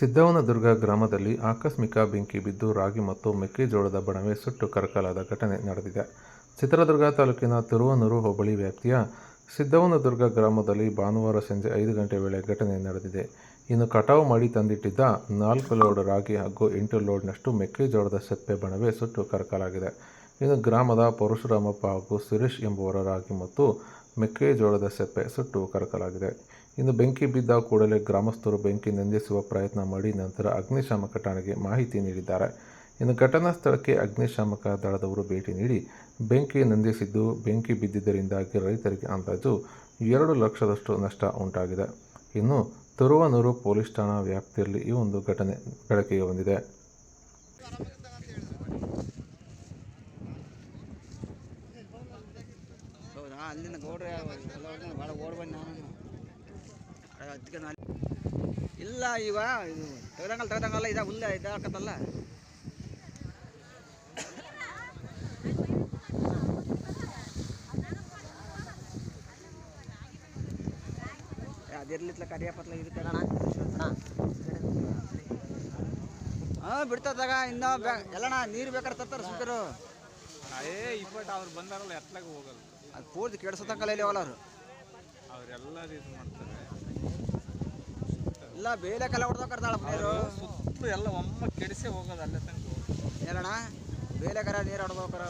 ಸಿದ್ದವನದುರ್ಗ ಗ್ರಾಮದಲ್ಲಿ ಆಕಸ್ಮಿಕ ಬೆಂಕಿ ಬಿದ್ದು ರಾಗಿ ಮತ್ತು ಮೆಕ್ಕೆಜೋಳದ ಬಣವೆ ಸುಟ್ಟು ಕರಕಲಾದ ಘಟನೆ ನಡೆದಿದೆ. ಚಿತ್ರದುರ್ಗ ತಾಲೂಕಿನ ತಿರುವನೂರು ಹೋಬಳಿ ವ್ಯಾಪ್ತಿಯ ಸಿದ್ದವನದುರ್ಗ ಗ್ರಾಮದಲ್ಲಿ ಭಾನುವಾರ ಸಂಜೆ ಐದು ಗಂಟೆ ವೇಳೆ ಘಟನೆ ನಡೆದಿದೆ. ಇನ್ನು ಕಟಾವು ಮಾಡಿ ತಂದಿಟ್ಟಿದ್ದ ನಾಲ್ಕು ಲೋಡ್ ರಾಗಿ ಹಾಗೂ ಎಂಟು ಲೋಡ್ನಷ್ಟು ಮೆಕ್ಕೆಜೋಳದ ಸೆಪ್ಪೆ ಬಣವೆ ಸುಟ್ಟು ಕರಕಲಾಗಿದೆ. ಇನ್ನು ಗ್ರಾಮದ ಪರಶುರಾಮಪ್ಪ ಹಾಗೂ ಸುರೇಶ್ ಎಂಬುವರ ರಾಗಿ ಮತ್ತು ಮೆಕ್ಕೆಜೋಳದ ಸೆಪ್ಪೆ ಸುಟ್ಟು ಕರಕಲಾಗಿದೆ. ಇನ್ನು ಬೆಂಕಿ ಬಿದ್ದ ಕೂಡಲೇ ಗ್ರಾಮಸ್ಥರು ಬೆಂಕಿ ನಂದಿಸುವ ಪ್ರಯತ್ನ ಮಾಡಿ ನಂತರ ಅಗ್ನಿಶಾಮಕ ಠಾಣೆಗೆ ಮಾಹಿತಿ ನೀಡಿದ್ದಾರೆ. ಇನ್ನು ಘಟನಾ ಸ್ಥಳಕ್ಕೆ ಅಗ್ನಿಶಾಮಕ ದಳದವರು ಭೇಟಿ ನೀಡಿ ಬೆಂಕಿ ನಂದಿಸಿದ್ದು, ಬೆಂಕಿ ಬಿದ್ದಿದ್ದರಿಂದಾಗಿ ರೈತರಿಗೆ ಅಂದಾಜು ಎರಡು ಲಕ್ಷದಷ್ಟು ನಷ್ಟ ಉಂಟಾಗಿದೆ. ಇನ್ನು ತುರುವನೂರು ಪೊಲೀಸ್ ಠಾಣಾ ವ್ಯಾಪ್ತಿಯಲ್ಲಿ ಈ ಒಂದು ಘಟನೆ ಬೆಳಕಿಗೆ ಬಂದಿದೆ. ಅಲ್ಲಿಂದ ಗೌಡ್ರೆ ಭಾಳ ಓಡ್ ಅದಕ್ಕೆ ನಾನು ಇಲ್ಲ ಈಗ ಇದು ತೆಗ್ದಂಗಲ್ಲ ತೆಗ್ದಂಗಲ್ಲ ಇದ ಹುಲ್ಲ ಇದಾಕತ್ತಲ್ಲ ಅದಿರ್ಲಿತ್ಲ ಕರಿಯಪ್ಪತ್ಲ ಇರ್ತಾರಣ ಹಾಂ ಬಿಡ್ತದಾಗ ಇನ್ನೂ ಬೇ ಎಲ್ಲಣ್ಣ ನೀರು ಬೇಕಾದ್ರೆ ತರ್ತಾರೆ ಸುಂಕರು. ಅದೇ ಇಪ್ಪಟ್ಟು ಅವ್ರು ಬಂದಾರಲ್ಲ ಎತ್ತಲಾಗ ಹೋಗಲ್ಲ. ಅದು ಪೂರ್ತಿ ಕೆಡ್ಸೋತಂಕಲ್ಲ ಇಲ್ಲಿ ಹೋಗಲ್ಲ ಅವರು ಅವರೆಲ್ಲ ಇದು ಮಾಡ್ತಾರೆ. ಇಲ್ಲ ಬೇಲೆ ಕಲ್ಲ ಹೊಡ್ದೋಕರ್ತಾಳ ನೀರು ಸುತ್ತಲೂ ಎಲ್ಲ ಒಮ್ಮ ಕೆಡಿಸೇ ಹೋಗೋದು ಅಲ್ಲೇ ತನಕ. ಹೇಳೋಣ ಬೇಲೆ ಕರ ನೀರು ಹೊಡ್ದೋಕರ